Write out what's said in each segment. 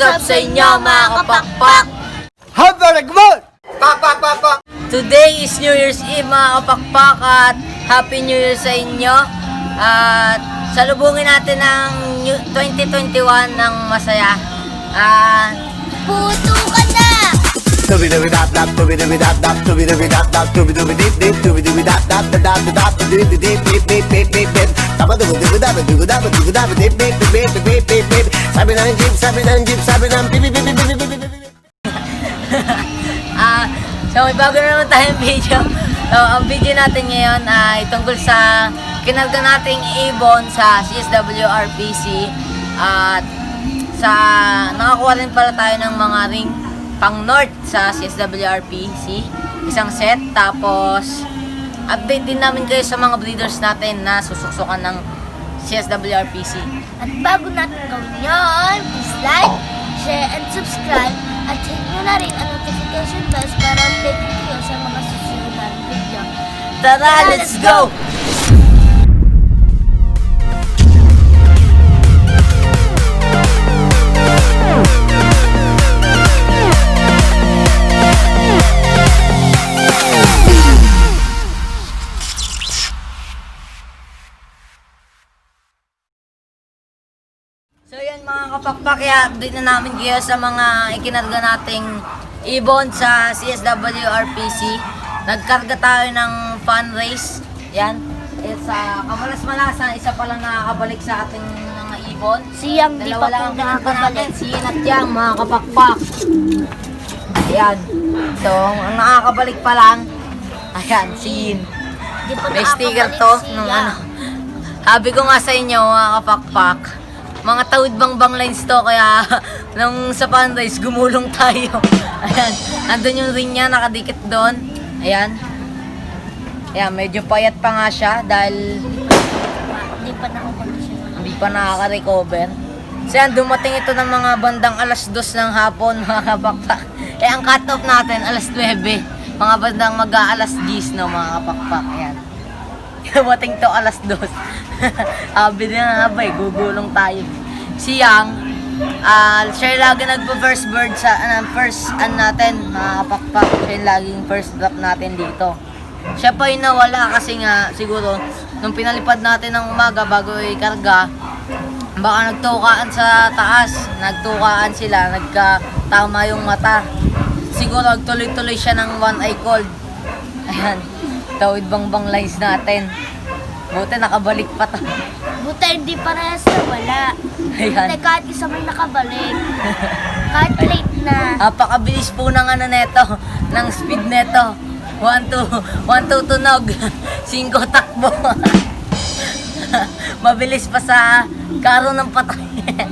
up sa inyo mga kapakpak? Pak, pak, pak, pak! Today is New Year's Eve mga kapakpak at Happy New Year sa inyo. At salubungin natin ang new- 2021 ng masaya. At Puto ka na! Tubi-dubi-dap-dap, Sabi ng jeep, sabi ng jeep, sabi ng bip-bip-bip-bip-bip-bip-bip. Ah, so may bago na naman tayong video. So, ang video natin ngayon ay tungkol sa kinalga nating ibon sa CSWRPC at sa nakakuha rin pala tayo ng mga ring pang north sa CSWRPC isang set tapos update din namin kayo sa mga breeders natin na susuksukan ng CSWRPC At bago natin gawin yun, please like, share, and subscribe. At hit nyo na rin ang notification bells para update kayo sa mga susunod na video. Tara, let's go! Yan mga kapakpak, kaya update na namin kayo sa mga ikinarga nating ibon sa CSWRPC. Nagkarga tayo ng fun race. Yan. It's sa Kamalas-Malasan, isa pa lang nakakabalik sa ating mga ibon. Siyang di pa lang po nakakabalik. natin, si Yin at Yang, mga kapakpak. Ayan. So, ang nakakabalik pa lang, ayan, si Yin. Di pa May sticker to nung ano. Sabi ko nga sa inyo, mga kapakpak, mga tawid bang bang lines to, kaya nung sa fundraise, gumulong tayo. Ayan, andun yung ring niya, nakadikit doon. Ayan. Ayan, medyo payat pa nga siya dahil Di pa nakakondisyon. hindi pa nakaka-recover. So yan, dumating ito ng mga bandang alas 2 ng hapon, mga kapakpak. Eh, ang cut-off natin, alas 9. Mga bandang mag-aalas 10, no, mga kapakpak. Ayan. Dumating to alas 2. Sabi na nga ba eh, gugulong tayo. Si Yang, ah siya yung lagi nagpo-first bird sa, ano, first, ano natin, mga kapakpak. Siya yung laging first drop natin dito. Siya pa yung nawala kasi nga siguro nung pinalipad natin ng umaga bago ikarga baka nagtukaan sa taas nagtukaan sila nagkatama yung mata siguro nagtuloy-tuloy siya ng one eye cold ayan tawid bang bang lines natin buti nakabalik pa to Buta hindi parehas na wala. ayan Buta kahit isa may nakabalik. kahit late na. Napakabilis po ng ano neto, ng speed neto. 1 2 1 2 tunog. 5 takbo. Mabilis pa sa karo ng patay.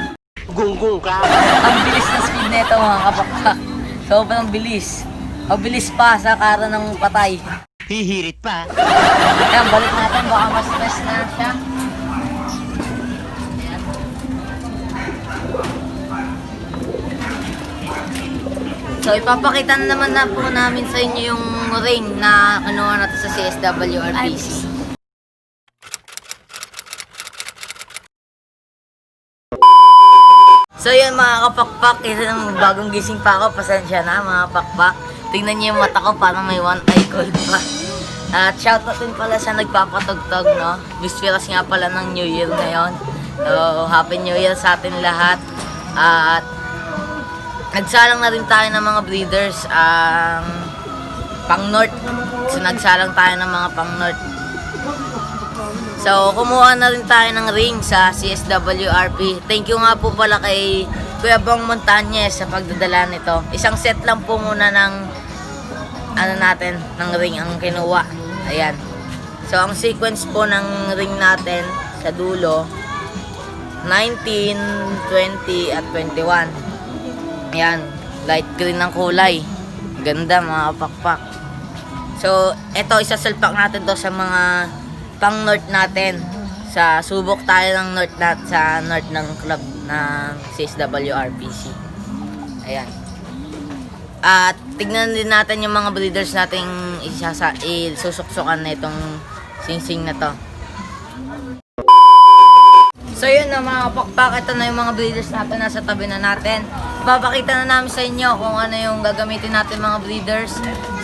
Gunggong ka! Ang bilis ng speed neto mga kapakpak. Sobrang bilis. Mabilis pa sa karo ng patay. Hihirit pa! Ayan, balik natin. Baka mas stress na siya. Ayan. So, ipapakita na naman na po namin sa inyo yung ring na ano natin sa CSWRPC. So yun mga kapakpak, ito ng bagong gising pa ako, pasensya na mga pakpak. Tingnan niyo yung mata ko, parang may one eye cold pa. At shoutout din pala sa nagpapatugtog, no? Bisperas nga pala ng New Year ngayon. So, Happy New Year sa atin lahat. At nagsalang na rin tayo ng mga breeders ang pang North. So, nagsalang tayo ng mga pang North. So, kumuha na rin tayo ng ring sa CSWRP. Thank you nga po pala kay Kuya Bong Montañez sa pagdadala nito. Isang set lang po muna ng ano natin, ng ring ang kinuha. Ayan. So, ang sequence po ng ring natin sa dulo, 19, 20, at 21. Ayan. Light green ng kulay. Ganda mga pakpak. So, ito, isasalpak natin to sa mga pang north natin. Sa subok tayo ng north nat sa north ng club ng CSWRPC. Ayan. At tignan din natin yung mga breeders nating isasa isusuksukan na itong singsing na to. So yun na mga pakpak, ito na yung mga breeders natin nasa tabi na natin. papakita na namin sa inyo kung ano yung gagamitin natin mga breeders.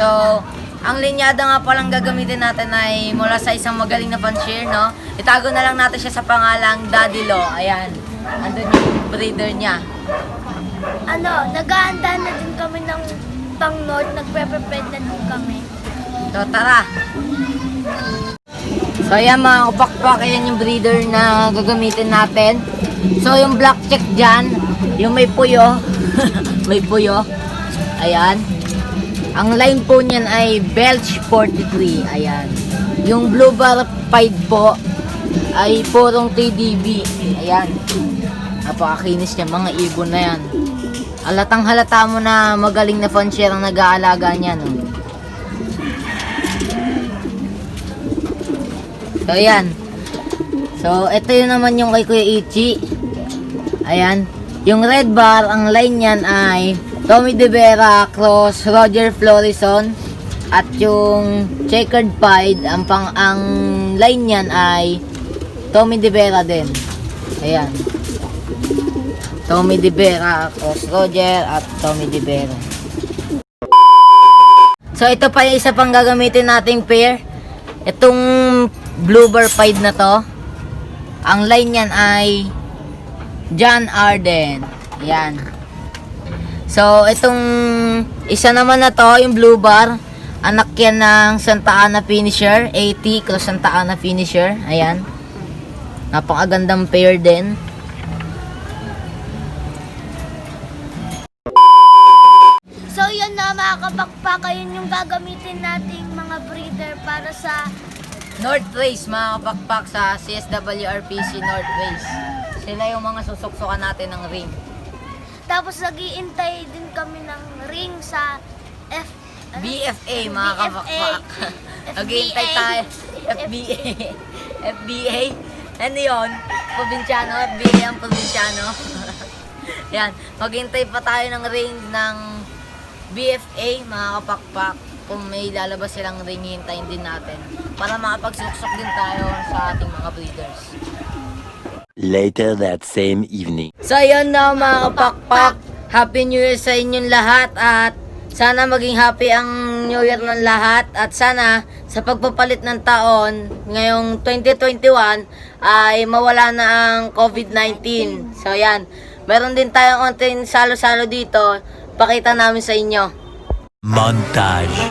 So, ang linyada nga palang gagamitin natin ay mula sa isang magaling na fancier, no? Itago na lang natin siya sa pangalang Daddy Lo. Ayan. Andun yung breeder niya. Ano, naghahanda na din kami ng pang North. Nagpre-prepare na din kami. So, tara. So, ayan mga kapakpak, ayan yung breeder na gagamitin natin. So, yung black check dyan, yung may puyo, may puyo, ayan. Ang line po niyan ay Belch 43, ayan. Yung blue bar pied po, ay purong TDB, ayan. Napakakinis niya, mga ibon na yan. Alatang halata mo na magaling na fancier ang nag-aalaga niya, no? So, ayan. So, ito yun naman yung kay Kuya Ichi. Ayan. Yung red bar, ang line niyan ay Tommy De Vera, Cross, Roger Florison. At yung checkered pied, ang pang ang line niyan ay Tommy De Vera din. Ayan. Tommy De Vera, Cross Roger, at Tommy De Vera. So, ito pa yung isa pang gagamitin nating pair. Itong blue bar pied na to, ang line niyan ay John Arden. Yan. So, itong isa naman na to, yung blue bar, anak yan ng Santa Ana Finisher, 80 cross Santa Ana Finisher. Ayan. Napakagandang pair din. Yun na mga kapakpak. Yun yung gagamitin nating mga breeder para sa North Race, mga kapakpak sa CSWRPC North Race. Sila yung mga susuksukan natin ng ring. Tapos nagiintay din kami ng ring sa F... ano? BFA, mga BFA. kapakpak. Naghihintay tayo. FBA. FBA. Ano yun? Probinsyano. FBA ang probinsyano. Yan. Maghintay pa tayo ng ring ng BFA, mga kapakpak. Kung may lalabas silang ring, hintayin din natin. Para makapagsuksok din tayo sa ating mga breeders. Later that same evening. So ayun na mga kapakpak. Happy New Year sa inyong lahat at sana maging happy ang New Year ng lahat at sana sa pagpapalit ng taon ngayong 2021 ay mawala na ang COVID-19. So yan. Meron din tayong konting salo-salo dito. Pakita namin sa inyo. Montage.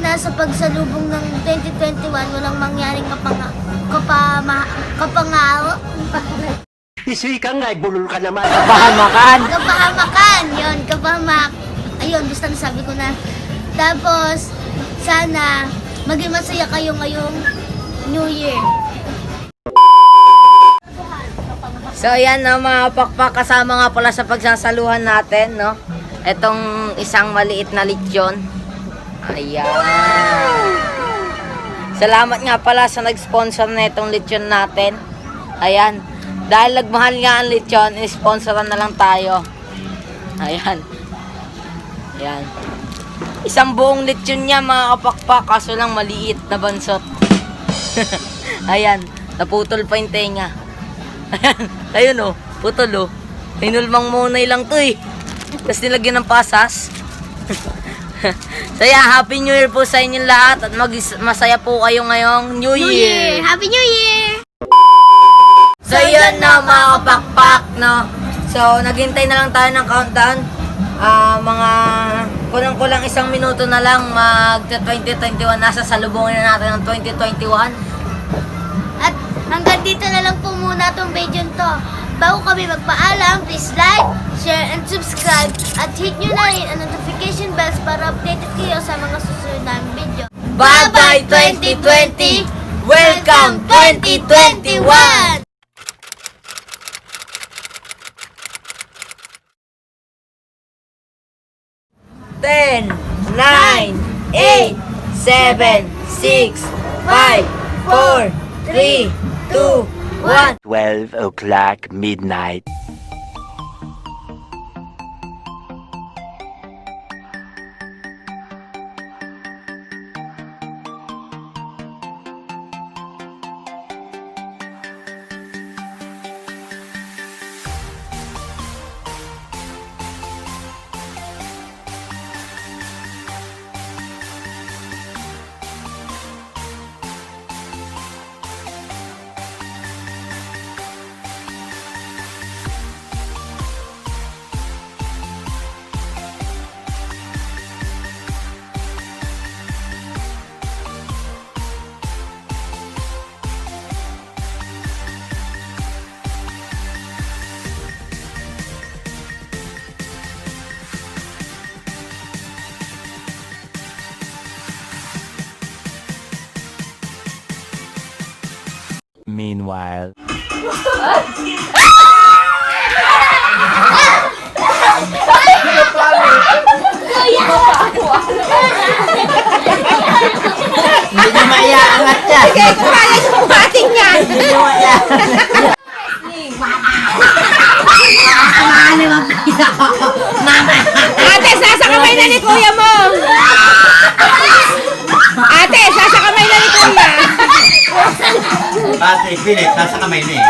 Sana sa pagsalubong ng 2021, walang mangyaring kapanga, kapama, kapangal, Isi ka nga, bulol ka naman. Pahamakan! kapahamakan. Yun, kapahamak. Ayun, basta nasabi ko na. Tapos, sana maging masaya kayo ngayong New Year. So ayan no, mga pakpak kasama nga pala sa pagsasaluhan natin, no? Itong isang maliit na lechon. Ayan. Salamat nga pala sa nag-sponsor na itong lechon natin. Ayan. Dahil nagmahal nga ang lechon, in-sponsoran na lang tayo. Ayan. Ayan. Isang buong lechon niya mga kapakpak, kaso lang maliit na bansot. Ayan. Naputol pa yung tenga. Ayan, ayun oh, putol oh. Hinulmang munay lang to eh. Tapos nilagyan ng pasas. so yeah, Happy New Year po sa inyong lahat at mag masaya po kayo ngayong New New Year. Year! Happy New Year! So yun na mga kapakpak, no? So naghintay na lang tayo ng countdown. Ah, mga kulang-kulang isang minuto na lang mag 2021 nasa salubungin na natin ng 2021. At hanggang dito na lang po muna itong video to. Bago kami magpaalam, please like, share, and subscribe. At hit nyo na rin ang notification bells para updated kayo sa mga susunod namin video. Bye-bye 2020! Welcome 2021! Ten, nine, eight, seven, six, five, four, three, two, one. 12 o'clock midnight. while. Philip, nasa kamay na eh.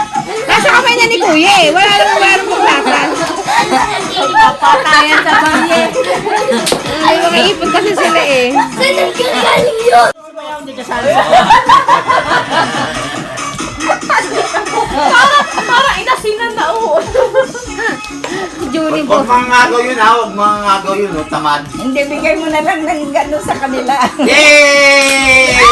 Sasa kamay na ni kuya eh. Wala nang wala nang paglasan. Papatayan sa bangye. Ay, mga ipon kasi sila eh. Saan nagkagaling yun? Julie Huwag mga ngagaw yun ha, huwag mga ngagaw yun, oh, tamad. Hindi, bigay mo na lang ng gano'n sa kanila. Yay!